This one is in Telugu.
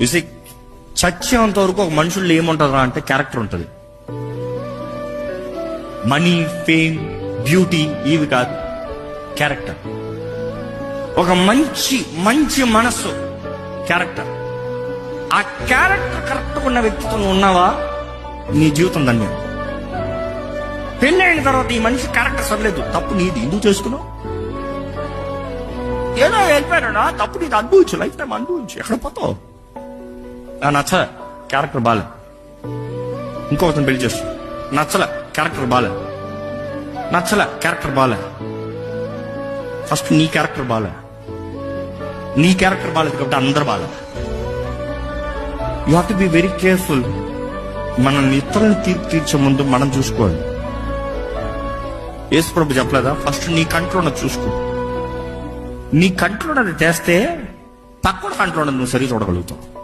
ఇసి చచ్చేంత వరకు ఒక మనుషుల్లో ఏముంటుందా అంటే క్యారెక్టర్ ఉంటుంది. మనీ ఫేమ్ బ్యూటీ ఇవి కాదు. క్యారెక్టర్ ఒక మంచి మంచి మనస్సు. క్యారెక్టర్ ఆ క్యారెక్టర్ కరెక్ట్ ఉన్న వ్యక్తితో నువ్వు ఉన్నావా? నీ జీవితం ధన్యం. పెళ్ళైన తర్వాత ఈ మనిషి క్యారెక్టర్ సరలేదు. తప్పు నీది. ఎందుకు చేసుకున్నావు? ఏదో వెళ్ళిపోయాడా తప్పు నీది. అనుభవించు లైఫ్ టైం అనుభవించు ఎక్కడ పోతావు? నచ్చలే. నచ్చ క్యారెక్టర్ బాలే. ఇంకొకతను పెళ్ళి చేస్తు. నచ్చల. క్యారెక్టర్ బాలే. నచ్చల. క్యారెక్టర్ బాలే. ఫస్ట్ నీ క్యారెక్టర్ బాలే. నీ క్యారెక్టర్ బాలేదు కాబట్టి అందరు బాలే. You have to be very careful మనల్ని ఇతరులను తీర్పు తీర్చే ముందు మనం చూసుకోవాలి. యేసుప్రభు చెప్పలేదా? ఫస్ట్ నీ కంట్లో చూసుకో. నీ కంట్లో చేస్తే పక్కన కంట్లో నువ్వు సరి చూడగలుగుతావు.